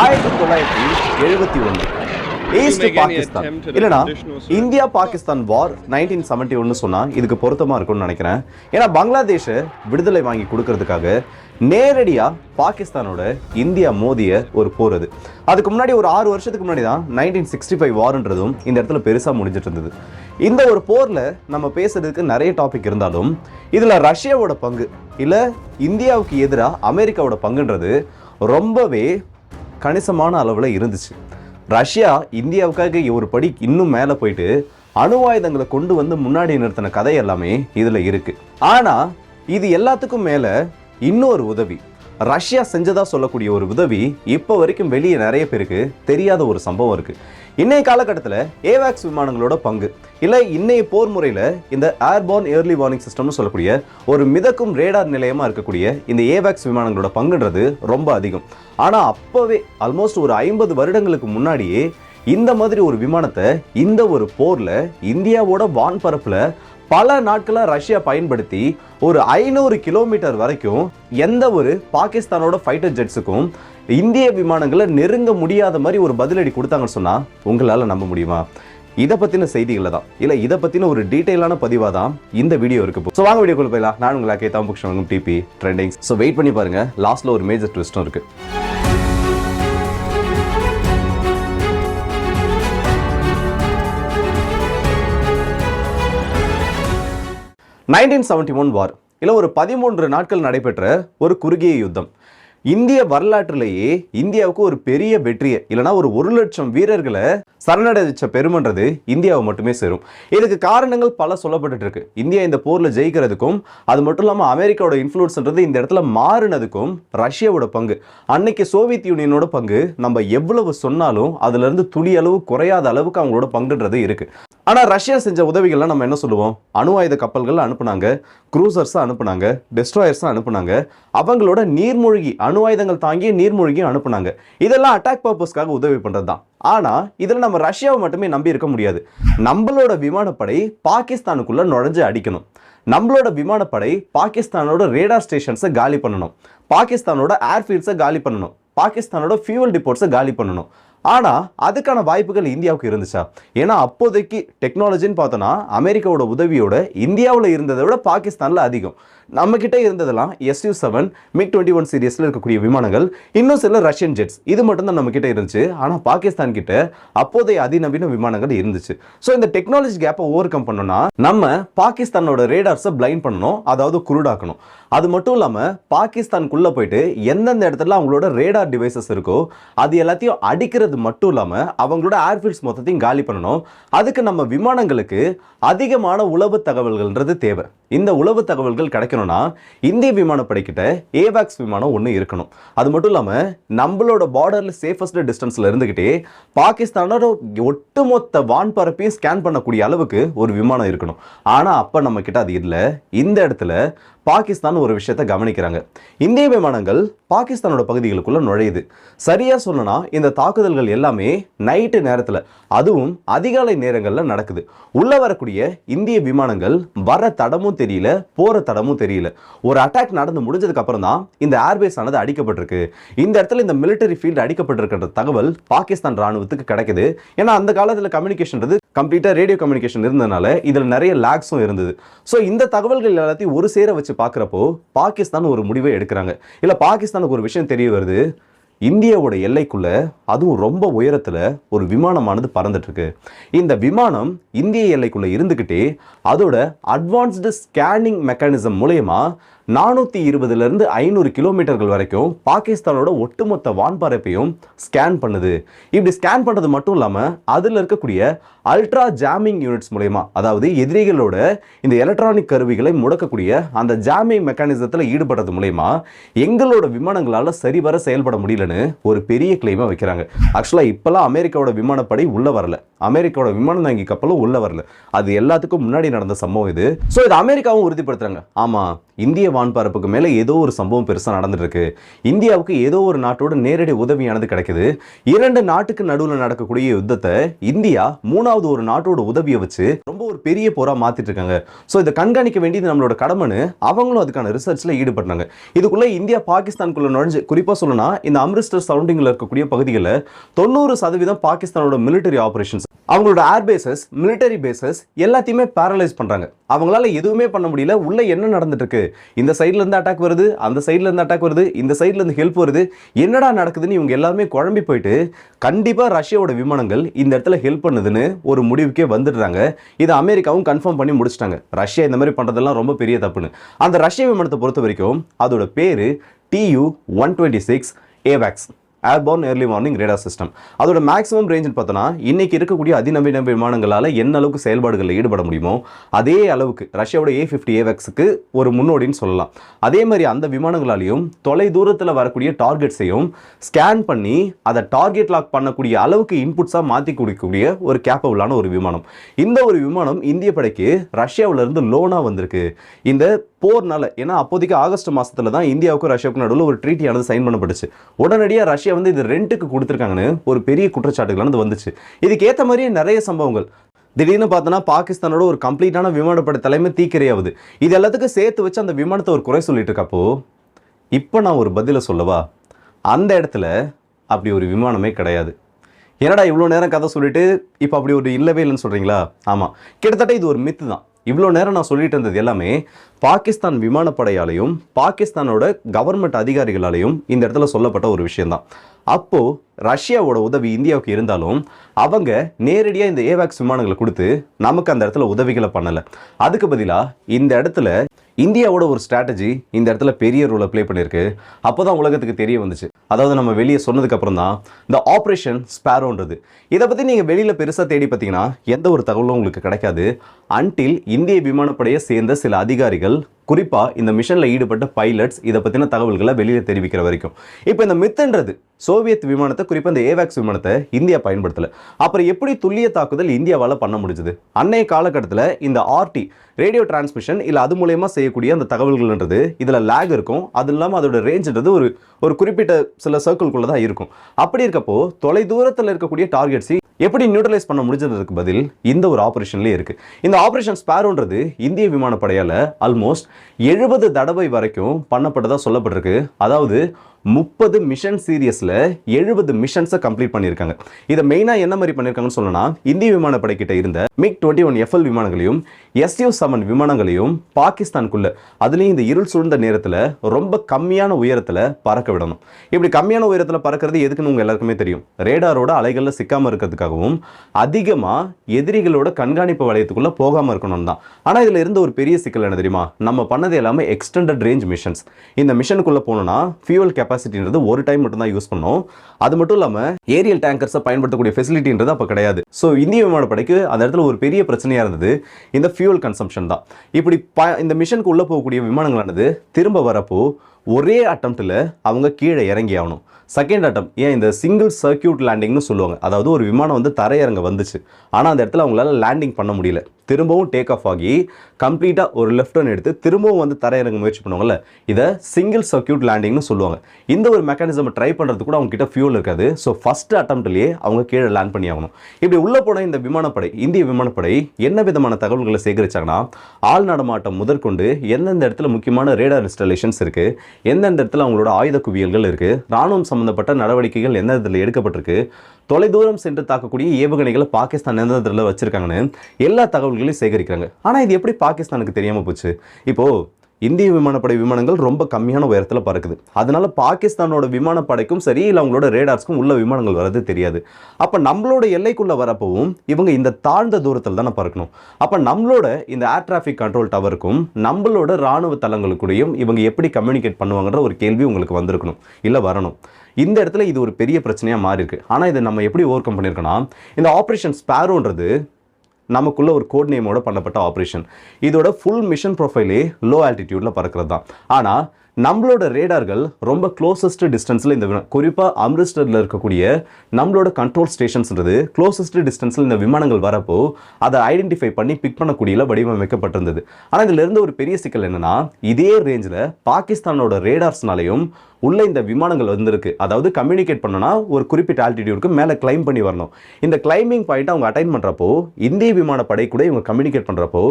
ஆயிரத்தி தொள்ளாயிரத்தி எழுபத்தி ஒன்று. ஈஸ்ட் பாகிஸ்தான் இல்லனா India Pakistan war nineteen seventy ஒன்னு சொன்னா இதுக்கு பொருத்தமா இருக்கும்னு நினைக்கிறேன். ஏன்னா பங்களாதேஷ் விடுதலை வாங்கி கொடுக்கறதுக்காக நேரடியா பாகிஸ்தானோட இந்தியா மோதிய ஒரு போர் அது. அதுக்கு முன்னாடி ஒரு ஆறு வருஷத்துக்கு முன்னாடி தான் நைன்டீன் சிக்ஸ்டி ஃபைவ் வார்ன்றதும் இந்த இடத்துல பெருசா முடிஞ்சிட்டு இருந்தது. இந்த ஒரு போர்ல நம்ம பேசுறதுக்கு நிறைய டாபிக் இருந்தாலும் இதுல ரஷ்யாவோட பங்கு இல்ல இந்தியாவுக்கு எதிராக அமெரிக்காவோட பங்குன்றது ரொம்பவே கணிசமான அளவில் இருந்துச்சு. ரஷ்யா இந்தியாவுக்காக ஒரு படி இன்னும் மேலே போயிட்டு அணு ஆயுதங்களை கொண்டு வந்து முன்னாடி நிறுத்தின கதை எல்லாமே இதில் இருக்குது ஆனால் இது எல்லாத்துக்கும் மேலே இன்னொரு உதவி. ரஷ்யா செஞ்சதாக சொல்லக்கூடிய ஒரு உதவி இப்போ வரைக்கும் வெளியே நிறைய பேருக்கு தெரியாத ஒரு சம்பவம் இருக்குது இன்றைய காலகட்டத்தில் ஏவாக்ஸ் விமானங்களோட பங்கு. இல்லை இன்னைய போர் முறையில் இந்த ஏர்பார்ன் ஏர்லி வார்னிங் சிஸ்டம்னு சொல்லக்கூடிய ஒரு மிதக்கும் ரேடார் நிலையமாக இருக்கக்கூடிய இந்த ஏவாக்ஸ் விமானங்களோட பங்குன்றது ரொம்ப அதிகம். ஆனால் அப்போவே ஆல்மோஸ்ட் ஒரு ஐம்பது வருடங்களுக்கு முன்னாடியே இந்த மாதிரி ஒரு விமானத்தை இந்த ஒரு போரில் இந்தியாவோட வான்பரப்பில் பல நாட்களாக ரஷ்யா பயன்படுத்தி ஒரு ஐநூறு கிலோமீட்டர் வரைக்கும் எந்த ஒரு பாகிஸ்தானோட ஃபைட்டர் ஜெட்ஸுக்கும் இந்திய விமானங்களை நெருங்க முடியாத மாதிரி ஒரு பதிலடி கொடுத்தாங்கன்னு சொன்னால் உங்களால் நம்ப முடியுமா? இதை பற்றின செய்திகளை தான். இல்லை இதை பற்றின ஒரு டீட்டெயிலான பதிவாக தான் இந்த வீடியோ இருக்கு ஸோ வாங்க வீடியோக்குள்ள போயிடலாம். நான் உங்களை கேத்தா புக்ஷன் டிபி ட்ரெண்டிங் ஸோ வெயிட் பண்ணி பாருங்கள் லாஸ்ட்டில் ஒரு மேஜர் ட்விஸ்ட்டும் இருக்குது நைன்டீன் செவன்டி ஒன் வார். இல்லை ஒரு பதிமூன்று நாட்கள் நடைபெற்ற ஒரு குறுகிய யுத்தம். இந்திய வரலாற்றிலேயே இந்தியாவுக்கு ஒரு பெரிய வெற்றியை. இல்லைனா ஒரு ஒரு லட்சம் வீரர்களை சரணடைச்ச பெருமன்றது இந்தியாவை மட்டுமே சேரும். இதுக்கு காரணங்கள் பல சொல்லப்பட்டு இருக்கு இந்தியா இந்த போரில் ஜெயிக்கிறதுக்கும் அது மட்டும் இல்லாமல் அமெரிக்காவோட இன்ஃப்ளூன்ஸ்ன்றது இந்த இடத்துல மாறினதுக்கும் ரஷ்யாவோட பங்கு. அன்னைக்கு சோவியத் யூனியனோட பங்கு நம்ம எவ்வளவு சொன்னாலும் அதுலேருந்து துளி அளவு குறையாத அளவுக்கு அவங்களோட பங்குன்றது இருக்கு. ஆனால் ரஷ்யா செஞ்ச உதவிகள்லாம் நம்ம என்ன சொல்லுவோம்? அணு ஆயுத கப்பல்கள் அனுப்புனாங்க குரூசர்ஸ் அனுப்புனாங்க டெஸ்ட்ராயர்ஸாக அனுப்புனாங்க அவங்களோட நீர்மூழ்கி அணு ஆயுதங்கள் தாங்கிய நீர்மூழ்கியும் அனுப்புனாங்க. இதெல்லாம் அட்டாக் பர்பஸ்க்காக உதவி பண்ணுறது தான் ஆனால் இதில் நம்ம ரஷ்யாவை மட்டுமே நம்பி இருக்க முடியாது. நம்மளோட விமானப்படை பாகிஸ்தானுக்குள்ளே நுழைஞ்சு அடிக்கணும். நம்மளோட விமானப்படை பாகிஸ்தானோட ரேடார் ஸ்டேஷன்ஸை காலி பண்ணணும். பாகிஸ்தானோட ஏர்ஃபீல்ட்ஸை காலி பண்ணணும். பாகிஸ்தானோட ஃபியூவல் டிப்போர்ட்ஸை காலி பண்ணணும். ஆனால் அதுக்கான வாய்ப்புகள் இந்தியாவுக்கு இருந்துச்சா? ஏன்னா அப்போதைக்கு டெக்னாலஜின்னு பார்த்தோன்னா அமெரிக்காவோட உதவியோட இந்தியாவில் இருந்ததை விட பாகிஸ்தானில் அதிகம். நம்ம கிட்ட இருந்ததெல்லாம் SU seven MiG twenty one சீரியஸில் இருக்கக்கூடிய விமானங்கள் இன்னும் சில ரஷ்யன் ஜெட்ஸ் இது மட்டும் தான் நம்ம கிட்ட இருந்துச்சு. ஆனால் பாகிஸ்தான் கிட்ட அப்போதைய அதிநவீன விமானங்கள் இருந்துச்சு. ஸோ இந்த டெக்னாலஜி கேப்பை ஓவர் கம் பண்ணோம்னா நம்ம பாகிஸ்தானோட ரேடார்ஸை பிளைண்ட் பண்ணணும் அதாவது குருடாக்கணும். அது மட்டும் இல்லாமல் பாகிஸ்தானுக்குள்ளே போயிட்டு எந்தெந்த இடத்துல அவங்களோட ரேடார் டிவைசஸ் இருக்கோ அது எல்லாத்தையும் அடிக்கிறது மட்டும் இல்லாமல் அவங்களோட ஏர்ஃபீல்ட்ஸ் மொத்தத்தையும் காலி பண்ணணும். அதுக்கு நம்ம விமானங்களுக்கு அதிகமான உளவு தகவல்கள்ன்றது தேவை. இந்த உளவு தகவல்கள் கிடைக்க கிடைக்கணும்னா இந்திய விமானப்படைக்கிட்ட ஏவாக்ஸ் விமானம் ஒன்று இருக்கணும். அது மட்டும் இல்லாமல் நம்மளோட பார்டரில் சேஃபஸ்ட் டிஸ்டன்ஸில் இருந்துக்கிட்டே பாகிஸ்தானோட ஒட்டுமொத்த வான்பரப்பையும் ஸ்கேன் பண்ணக்கூடிய அளவுக்கு ஒரு விமானம் இருக்கணும். ஆனால் அப்போ நம்ம கிட்ட அது இல்லை. இந்த இடத்துல பாகிஸ்தான் ஒரு விஷயத்தை கவனிக்கிறாங்க. இந்திய விமானங்கள் பாகிஸ்தானோட பகுதிகளுக்குள்ள நுழையுது. சரியா சொல்லணும்னா இந்த தாக்குதல்கள் எல்லாமே நைட்டு நேரத்தில் அதுவும் அதிகாலை நேரங்களில் நடக்குது. உள்ள வரக்கூடிய இந்திய விமானங்கள் வர தடமும் தெரியல போற தடமும் தெரியல. தெரியல. ஒரு அட்டாக் நடந்து முடிஞ்சதுக்கு அப்புறம் தான் இந்த ஏர்பேஸ் ஆனது அடிக்கப்பட்டிருக்கு. இந்த இடத்துல இந்த மிலிட்டரி ஃபீல்டு அடிக்கப்பட்டிருக்கிற தகவல் பாகிஸ்தான் ராணுவத்துக்கு கிடைக்குது. ஏன்னா அந்த காலத்தில் கம்யூனிகேஷன்றது கம்ப்ளீட்டாக ரேடியோ கம்யூனிகேஷன் இருந்ததுனால இதில் நிறைய லேக்ஸும் இருந்தது. ஸோ இந்த தகவல்கள் எல்லாத்தையும் ஒரு சேர வச்சு பார்க்குறப்போ பாகிஸ்தான் ஒரு முடிவை எடுக்கிறாங்க. இல்லை பாகிஸ்தானுக்கு ஒரு விஷயம் தெரிய வருது. இந்தியாவோட எல்லைக்குள்ள அதுவும் ரொம்ப உயரத்தில் ஒரு விமானமானது பறந்துட்டுருக்கு. இந்த விமானம் இந்திய எல்லைக்குள்ளே இருந்துக்கிட்டே அதோட அட்வான்ஸ்டு ஸ்கேனிங் மெக்கானிசம் மூலயமா நானூற்றி இருபதுலேருந்து ஐநூறு கிலோமீட்டர்கள் வரைக்கும் பாகிஸ்தானோட ஒட்டுமொத்த வான்பரப்பையும் ஸ்கேன் பண்ணுது. இப்படி ஸ்கேன் பண்ணுறது மட்டும் இல்லாமல் அதில் இருக்கக்கூடிய அல்ட்ரா ஜாமிங் யூனிட்ஸ் மூலயமா அதாவது எதிரிகளோட இந்த எலக்ட்ரானிக் கருவிகளை முடக்கக்கூடிய அந்த ஜாமிங் மெக்கானிசத்தில் ஈடுபடுறது மூலயமா எங்களோட விமானங்களால் சரிவர செயல்பட முடியலன்னு ஒரு பெரிய கிளைமாக வைக்கிறாங்க. ஆக்சுவலாக இப்போலாம் அமெரிக்காவோட விமானப்படை உள்ளே வரல. அமெரிக்காவோட விமானம் தாங்கி கப்பலும் உள்ள வரல. அது எல்லாத்துக்கும் முன்னாடி நடந்த சம்பவம் இது. ஸோ இது அமெரிக்காவும் உறுதிப்படுத்துறாங்க. ஆமா இந்திய வான்பரப்புக்கு மேல ஏதோ ஒரு சம்பவம் பெருசா நடந்துருக்கு இந்தியாவுக்கு ஏதோ ஒரு நாட்டோட நேரடி உதவியானது கிடைக்குது. இரண்டு நாட்டுக்கு நடுவில் நடக்கக்கூடிய யுத்தத்தை இந்தியா மூணாவது ஒரு நாட்டோட உதவியை வச்சு ரொம்ப ஒரு பெரிய போரா மாத்திட்டு இருக்காங்க. ஸோ இதை கண்காணிக்க வேண்டியது நம்மளோட கடமைன்னு அவங்களும் அதுக்கான ரிசர்ச்ல ஈடுபட்டாங்க இதுக்குள்ள இந்தியா பாகிஸ்தானுக்குள்ள நுழைஞ்சு குறிப்பா சொல்லணும்னா இந்த அம்ரிஸ்டர் சரௌண்டிங்ல இருக்கக்கூடிய பகுதிகளில் தொண்ணூறு சதவீதம் பாகிஸ்தானோட மிலிட்டரி ஆபரேஷன்ஸ் அவங்களோட ஏர் பேசஸ் மிலிட்டரி பேசஸ் எல்லாத்தையுமே பேரலைஸ் பண்ணுறாங்க அவங்களால எதுவுமே பண்ண முடியல. உள்ள என்ன நடந்துட்டு இருக்கு இந்த சைட்லேருந்து அட்டாக் வருது அந்த சைட்லேருந்து அட்டாக் வருது இந்த சைட்லேருந்து ஹெல்ப் வருது. என்னடா நடக்குதுன்னு இவங்க எல்லாருமே குழம்பி போயிட்டு கண்டிப்பாக ரஷ்யாவோட விமானங்கள் இந்த இடத்துல ஹெல்ப் பண்ணுதுன்னு ஒரு முடிவுக்கே வந்துடுறாங்க. இதை அமெரிக்காவும் கன்ஃபார்ம் பண்ணி முடிச்சிட்டாங்க. ரஷ்யா இந்த மாதிரி பண்ணுறதெல்லாம் ரொம்ப பெரிய தப்புன்னு. அந்த ரஷ்ய விமானத்தை பொறுத்த வரைக்கும் அதோட பேர் due one twenty six ஏவேக்ஸ் airborne early warning radar system அதோட மேக்ஸிமம் ரேஞ்சுன்னு பார்த்தோன்னா இன்னைக்கு இருக்கக்கூடிய அதிநவீன விமானங்களால் என்ன அளவுக்கு செயல்பாடுகளில் ஈடுபட முடியுமோ அதே அளவுக்கு ரஷ்யாவோட ஏ ஃபிஃப்டி ஏவெக்ஸுக்கு ஒரு முன்னோடின்னு சொல்லலாம். அதே மாதிரி அந்த விமானங்களாலையும் தொலை தூரத்தில் வரக்கூடிய டார்கெட்ஸையும் ஸ்கேன் பண்ணி அதை டார்கெட் லாக் பண்ணக்கூடிய அளவுக்கு இன்புட்ஸாக மாற்றி கொடுக்கக்கூடிய ஒரு கேப்பபிளான ஒரு விமானம். இந்த ஒரு விமானம் இந்திய படைக்கு ரஷ்யாவுல இருந்து லோனாக வந்திருக்கு. இந்த போர்னால ஏன்னா அப்போதைக்கு ஆகஸ்ட் மாதத்தில் தான் இந்தியாவுக்கும் ரஷ்யாவுக்கும் நடுவில் ஒரு ட்ரீட்டியானது சைன் பண்ணப்பட்டுச்சு. உடனடியாக ரஷ்யா வந்து இது ரெண்ட்டுக்கு கொடுத்துருக்காங்கன்னு ஒரு பெரிய குற்றச்சாட்டுகளானது வந்துச்சு. இதுக்கு ஏற்ற மாதிரியே நிறைய சம்பவங்கள். திடீர்னு பார்த்தோன்னா பாகிஸ்தானோட ஒரு கம்ப்ளீட்டான விமானப்படை தலைமை தீக்கிரையாவது. இது எல்லாத்துக்கும் சேர்த்து வச்சு அந்த விமானத்தை ஒரு குறை சொல்லிட்டு இருக்கப்போ இப்போ நான் ஒரு பதிலை சொல்லவா? அந்த இடத்துல அப்படி ஒரு விமானமே கிடையாது. என்னடா இவ்வளோ நேரம் கதை சொல்லிட்டு இப்போ அப்படி ஒரு இல்லவே இல்லைன்னு சொல்கிறீங்களா ஆமாம் கிட்டத்தட்ட இது ஒரு மித்து தான். இவ்வளோ நேரம் நான் சொல்லிட்டு இருந்தது எல்லாமே பாகிஸ்தான் விமானப்படையாலையும் பாகிஸ்தானோட கவர்மெண்ட் அதிகாரிகளாலையும் இந்த இடத்துல சொல்லப்பட்ட ஒரு விஷயந்தான் அப்போது ரஷ்யாவோட உதவி இந்தியாவுக்கு இருந்தாலும் அவங்க நேரடியாக இந்த ஏவாக்ஸ் விமானங்களை கொடுத்து நமக்கு அந்த இடத்துல உதவிகளை பண்ணலை. அதுக்கு பதிலாக இந்த இடத்துல இந்தியாவோட ஒரு ஸ்ட்ராட்டஜி இந்த இடத்துல பெரிய ரோலை ப்ளே பண்ணியிருக்கு. அப்போ தான் உலகத்துக்கு தெரிய வந்துச்சு. அதாவது நம்ம வெளியே சொன்னதுக்கப்புறம் தான் இந்த ஆப்ரேஷன் ஸ்பேரோன்றது இதை பற்றி நீங்கள் வெளியில் பெருசாக தேடி பார்த்தீங்கன்னா எந்த ஒரு தகவலும் உங்களுக்கு கிடைக்காது. அன்டில் இந்திய விமானப்படையை சேர்ந்த சில அதிகாரிகள் குறிப்பாக இந்த மிஷனில் ஈடுபட்ட பைலட்ஸ் இதை பற்றின தகவல்களை வெளியில் தெரிவிக்கிற வரைக்கும். இப்போ இந்த மித்துன்றது சோவியத் விமானத்தை குறிப்பாக இந்த ஏவேக்ஸ் விமானத்தை இந்தியா பயன்படுத்தலை. அப்புறம் எப்படி துல்லிய தாக்குதல் இந்தியாவால் பண்ண முடிஞ்சது? அன்னைய காலகட்டத்தில் இந்த ஆர்டி ரேடியோ டிரான்ஸ்மிஷன் இல்லை அது மூலயமா செய்யக்கூடிய அந்த தகவல்கள்ன்றது இதில் லேக் இருக்கும். அது இல்லாமல் அதோட ரேஞ்சுன்றது ஒரு ஒரு குறிப்பிட்ட சில சர்க்கிள்குள்ளே தான் இருக்கும். அப்படி இருக்கப்போ தொலை தூரத்தில் இருக்கக்கூடிய டார்கெட்ஸை எப்படி நியூட்ரலைஸ் பண்ண முடிஞ்சதுக்கு பதில் இந்த ஒரு ஆப்ரேஷன்லேயே இருக்குது இந்த ஆப்ரேஷன் ஸ்பேரோன்றது இந்திய விமானப்படையால் ஆல்மோஸ்ட் எழுபது தடவை வரைக்கும் பண்ணப்பட்டதாக சொல்லப்பட்டிருக்கு. அதாவது முப்பது மிஷன் சீரியஸில் எழுபது மிஷன்ஸை கம்ப்ளீட் பண்ணியிருக்காங்க. இதை மெயினாக என்ன மாதிரி பண்ணியிருக்காங்கன்னு சொல்லணும்னா இந்திய விமானப்படை கிட்ட இருந்த மிக் டுவெண்ட்டி ஒன் எஃப்எல் விமானங்களையும் எஸ்யூ செவன் விமானங்களையும் பாகிஸ்தானுக்குள்ளே அதுலேயும் இந்த இருள் சூழ்ந்த நேரத்தில் ரொம்ப கம்மியான உயரத்தில் பறக்க விடணும். இப்படி கம்மியான உயரத்தில் பறக்கிறது எதுக்குன்னு உங்கள் எல்லாருக்குமே தெரியும். ரேடாரோட அலைகளில் சிக்காமல் இருக்கிறதுக்காகவும் அதிகமாக எதிரிகளோட கண்காணிப்பு வளையத்துக்குள்ளே போகாமல் இருக்கணும் தான். ஆனால் இதில் இருந்த ஒரு பெரிய சிக்கல் என்ன தெரியுமா? நம்ம பண்ணது எல்லாமே எக்ஸ்டெண்டட் ரேஞ்ச் மிஷன்ஸ் இந்த மிஷனுக்குள்ளே போனோம்னா ஃபியூவல் கெப்பாசிட்டின்றது ஒரு டைம் மட்டும்தான் யூஸ் பண்ணோம். அது மட்டும் இல்லாமல் ஏரியல் டேங்கர்ஸை பயன்படுத்தக்கூடிய ஃபெசிலிட்டின்றது அப்போ கிடையாது. ஸோ இந்திய விமானப்படைக்கு அந்த இடத்துல ஒரு பெரிய பிரச்சனையாக இருந்தது. இந்த ஃபியூல் கன்சம்ஷன் தான். இப்படி ப இந்த மிஷனுக்கு உள்ளே போகக்கூடிய விமானங்களானது திரும்ப வரப்போ ஒரே அட்டம்ப்டில் அவங்க கீழே இறங்கி ஆகணும். செகண்ட் அட்டம் ஏன் இந்த சிங்கிள் சர்க்கியூட் லேண்டிங்னு சொல்லுவாங்க. அதாவது ஒரு விமானம் வந்து தரையிறங்க வந்துச்சு. ஆனால் அந்த இடத்துல அவங்களால லேண்டிங் பண்ண முடியல. திரும்பவும் டேக் ஆஃப் ஆகி கம்ப்ளீட்டாக ஒரு லெஃப்ட் எடுத்து திரும்பவும் வந்து தரையிறங்க முயற்சி பண்ணுவாங்கல்ல. இதை சிங்கிள் சர்க்கியூட் லேண்டிங்னு சொல்லுவாங்க. இந்த ஒரு மெக்கானிசம் ட்ரை பண்ணுறது கூட அவங்க கிட்ட ஃபியூல் இருக்காது. ஸோ ஃபஸ்ட் அட்டம்ப்ட்லேயே அவங்க கீழே லேண்ட் பண்ணி ஆகணும் இப்படி உள்ளே போன இந்த விமானப்படை இந்திய விமானப்படை என்ன விதமான தகவல்களை சேகரிச்சாங்கன்னா ஆள் நடமாட்டம் முதற்கொண்டு எந்தெந்த இடத்துல முக்கியமான ரேடார் இன்ஸ்டாலேஷன்ஸ் இருக்குது எந்தெந்த இடத்துல அவங்களோட ஆயுத குவியல்கள் இருக்குது ராணுவம் சம்மந்தப்பட்ட நடவடிக்கைகள் எந்த இடத்துல எடுக்கப்பட்டிருக்கு தொலைதூரம் சென்று தாக்கக்கூடிய ஏவுகணைகளை பாகிஸ்தான் எந்த இடத்துல வச்சிருக்காங்கன்னு எல்லா தகவல்களையும் சேகரிக்கிறாங்க. ஆனால் இது எப்படி பாகிஸ்தானுக்கு தெரியாமல் போச்சு? இப்போ இந்திய விமானப்படை விமானங்கள் ரொம்ப கம்மியான உயரத்தில் பறக்குது. அதனால பாகிஸ்தானோட விமானப்படைக்கும் சரி இல்லை அவங்களோட ரேடார்ஸ்க்கும் உள்ள விமானங்கள் வர்றது தெரியாது. அப்போ நம்மளோட எல்லைக்குள்ள வரப்பவும் இவங்க இந்த தாழ்ந்த தூரத்தில் தானே பறக்கணும். அப்போ நம்மளோட இந்த ஏர் டிராஃபிக் கண்ட்ரோல் டவருக்கும் நம்மளோட ராணுவ தளங்களுக்குடையும் இவங்க எப்படி கம்யூனிகேட் பண்ணுவாங்கன்ற ஒரு கேள்வி உங்களுக்கு வந்திருக்கணும். இல்லை வரணும். இந்த இடத்துல இது ஒரு பெரிய பிரச்சனையாக மாறி இருக்கு ஆனால் இதை நம்ம எப்படி ஓவர் கம் பண்ணியிருக்கோம்னா இந்த ஆப்ரேஷன் ஸ்பேரோன்றது நமக்குள்ள ஒரு கோட் நேமோட பண்ணப்பட்ட ஆப்ரேஷன் இதோட ஃபுல் மிஷன் ப்ரொஃபைலே லோ ஆல்டிடியூட்ல பறக்கிறது தான் ஆனால் நம்மளோட ரேடார்கள் ரொம்ப க்ளோசஸ்ட் டிஸ்டன்ஸில் இந்த குறிப்பாக அம்ரிஸ்டரில் இருக்கக்கூடிய நம்மளோட கண்ட்ரோல் ஸ்டேஷன்ஸ்ன்றது க்ளோசஸ்ட் டிஸ்டன்ஸில் இந்த விமானங்கள் வரப்போ அதை ஐடென்டிஃபை பண்ணி பிக் பண்ணக்கூடியல வடிவமைக்கப்பட்டிருந்தது. ஆனால் இதில் இருந்து ஒரு பெரிய சிக்கல் என்னென்னா இதே ரேஞ்சில் பாகிஸ்தானோட ரேடார்ஸ்னாலையும் உள்ள இந்த விமானங்கள் வந்திருக்கு. அதாவது கம்யூனிகேட் பண்ணனா ஒரு குறிப்பிட்ட ஆல்டிடியூடுக்கு மேலே கிளைம் பண்ணி வரணும். இந்த கிளைம்பிங் பாயிண்ட் அவங்க அட்டைன் பண்ணுறப்போ இந்திய விமானப்படை கூட இவங்க கம்யூனிகேட் பண்ணுறப்போ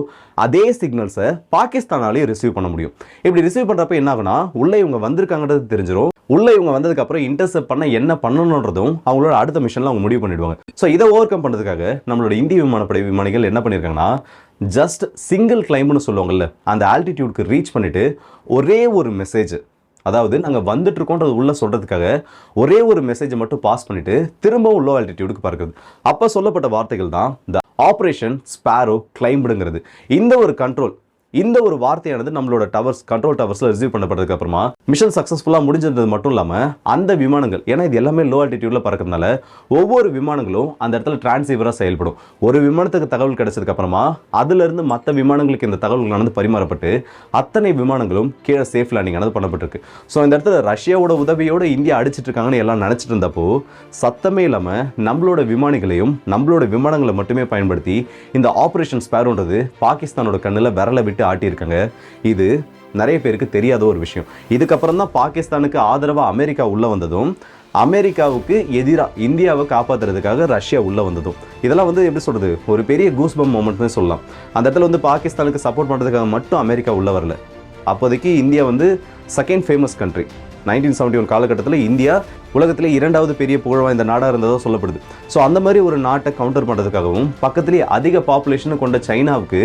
அதே சிக்னல்ஸை பாகிஸ்தானாலையும் ரிசீவ் பண்ண முடியும். இப்படி ரிசீவ் பண்ணுறப்ப என்ன ஆகுனா உள்ளே இவங்க வந்திருக்காங்கன்றது தெரிஞ்சிடும் உள்ளே இவங்க வந்ததுக்கப்புறம் இன்டர்செப்ட் பண்ண என்ன பண்ணணுன்றதும் அவங்களோட அடுத்த மிஷனில் அவங்க முடிவு பண்ணிடுவாங்க. ஸோ இதை ஓவர் கம் பண்ணுறதுக்காக நம்மளோட இந்திய விமானப்படை விமானிகள் என்ன பண்ணியிருக்காங்கன்னா ஜஸ்ட் சிங்கிள் கிளைம்னு சொல்லுவாங்கல்ல அந்த ஆல்டிடியூட்க்கு ரீச் பண்ணிவிட்டு ஒரே ஒரு மெசேஜ் அதாவது நாங்கள் வந்துட்டு இருக்கோன்றது உள்ள சொல்கிறதுக்காக ஒரே ஒரு மெசேஜை மட்டும் பாஸ் பண்ணிவிட்டு திரும்பவும் லோ ஆல்டிடியூடுக்கு பறக்குது அப்போ சொல்லப்பட்ட வார்த்தைகள் தான் த ஆப்ரேஷன் ஸ்பேரோ கிளைம்புடுங்கிறது இந்த ஒரு கண்ட்ரோல் இந்த ஒரு வார்த்தையானது நம்மளோட டவர்ஸ் கண்ட்ரோல் டவர்ஸில் ரிசீவ் பண்ணப்பட்டதுக்கு அப்புறமா மிஷன் சக்ஸஸ்ஃபுல்லாக முடிஞ்சிருந்தது மட்டும் இல்லாமல் அந்த விமானங்கள் ஏன்னா இது எல்லாமே லோ ஆல்டிடியூட்ல பறக்கிறதுனால ஒவ்வொரு விமானங்களும் அந்த இடத்துல டிரான்சீவராக செயல்படும். ஒரு விமானத்துக்கு தகவல் கிடைச்சதுக்கு அப்புறமா அதிலிருந்து மற்ற விமானங்களுக்கு இந்த தகவல்களானது பரிமாறப்பட்டு அத்தனை விமானங்களும் கீழே சேஃப் லேண்டிங் ஆனது பண்ணப்பட்டிருக்கு. ஸோ இந்த இடத்துல ரஷ்யாவோட உதவியோட இந்தியா அடிச்சிட்டு இருக்காங்கன்னு எல்லாம் நினச்சிட்டு இருந்தப்போ சத்தமே இல்லாமல் நம்மளோட விமானிகளையும் நம்மளோட விமானங்களை மட்டுமே பயன்படுத்தி இந்த ஆப்ரேஷன் ஸ்பேரோன்றது பாகிஸ்தானோட கண்ணில் விரல விட்டு ஆட்டியிருக்காங்க. இது நிறைய பேருக்கு தெரியாத ஒரு விஷயம். இதுக்கப்புறம் தான் பாகிஸ்தானுக்கு ஆதரவாக அமெரிக்கா உள்ளே வந்ததும் அமெரிக்காவுக்கு எதிராக இந்தியாவை காப்பாற்றுறதுக்காக ரஷ்யா உள்ளே வந்ததும். இதெல்லாம் வந்து எப்படி சொல்கிறது ஒரு பெரிய கூஸ்பம் மூமெண்ட்னு சொல்லலாம். அந்த இடத்துல வந்து பாகிஸ்தானுக்கு சப்போர்ட் பண்ணுறதுக்காக மட்டும் அமெரிக்கா உள்ளே வரல. அப்போதைக்கு இந்தியா வந்து second famous country nineteen seventy one காலகட்டத்தில் இந்தியா உலகத்திலே இரண்டாவது பெரிய புகழ்வாய் இந்த நாடாக இருந்ததாக சொல்லப்படுது. ஸோ அந்த மாதிரி ஒரு நாட்டை கவுண்டர் பண்ணுறதுக்காகவும் பக்கத்துலேயே அதிக பாப்புலேஷனை கொண்ட சைனாவுக்கு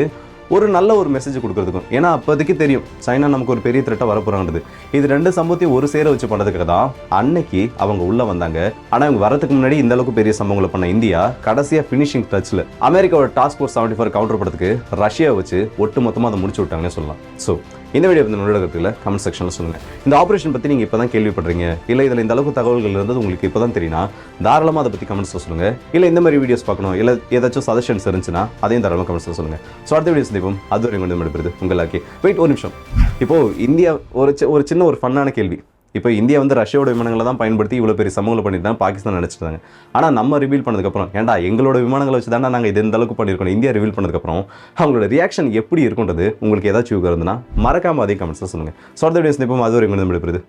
ஒரு நல்ல ஒரு மெசேஜ் கொடுக்குறதுக்கும். ஏன்னா அப்போதைக்கு தெரியும் சைனா நமக்கு ஒரு பெரிய த்ரெட்டாக வரப்போறாங்கிறது இது ரெண்டு சம்பவத்தையும் ஒரு சேர வச்சு பண்ணதுக்காக தான் அன்னைக்கு அவங்க உள்ளே வந்தாங்க. ஆனால் இவங்க வரதுக்கு முன்னாடி இந்த அளவுக்கு பெரிய சம்பவங்களை பண்ண இந்தியா கடைசியாக ஃபினிஷிங் டச்சில் அமெரிக்காவோட task force seventy four counter படத்துக்கு ரஷ்யா வச்சு ஒட்டு மொத்தமாக அதை முடிச்சு விட்டாங்கன்னு சொல்லலாம். ஸோ இந்த வீடியோ வந்து நூலகத்தில் கமெண்ட் செக்ஷனில் சொல்லுங்கள் இந்த ஆப்ரேஷன் பற்றி நீங்கள் இப்போ தான் கேள்விப்படுறீங்க? இல்லை இதில் இந்த அளவுக்கு தகவல்கள் இருந்தது உங்களுக்கு இப்போ தான் தெரியும்னா தாராளமாக அதை பற்றி கமெண்ட்ஸில் சொல்லுங்கள் இல்லை இந்த மாதிரி வீடியோஸ் பார்க்கணும் இல்லை ஏதாச்சும் சஜஷன்ஸ் இருந்துச்சுன்னா அதையும் தாராளமாக கமெண்ட்ஸில் சொல்லுங்கள் ஸோ அடுத்த வீடியோ சந்திப்போம். அது வரைக்கும் வந்து எடுப்பது உங்களாக்கி வெயிட் ஒரு நிமிஷம். இப்போது இந்தியா ஒரு ஒரு சின்ன ஒரு ஃபன்னான கேள்வி. இப்போ இந்தியா வந்து ரஷ்யாவோட விமானங்களை தான் பயன்படுத்தி இவ்வளோ பெரிய சமூகங்களை பண்ணியிருந்தாங்க பாகிஸ்தான் நினச்சிட்டாங்க. ஆனால் நம்ம ரிவீல் பண்ணதுக்கப்புறம் ஏன்டா எங்களோட விமானங்களை வச்சு தானே நாங்கள் இது இந்த அளவுக்கு பண்ணியிருக்கோம். இந்தியா ரிவீல் பண்ணதுக்கப்புறம் அவங்களோட ரியாக்ஷன் எப்படி இருக்குன்றது உங்களுக்கு ஏதாச்சும் யூகம் இருந்ததுன்னா அதே கமெண்ட்ஸில் சொல்லுங்கள் ஸோ அடுத்த வீடியோஸ் இப்போ அது வரைக்கும் வந்து விடுபடுது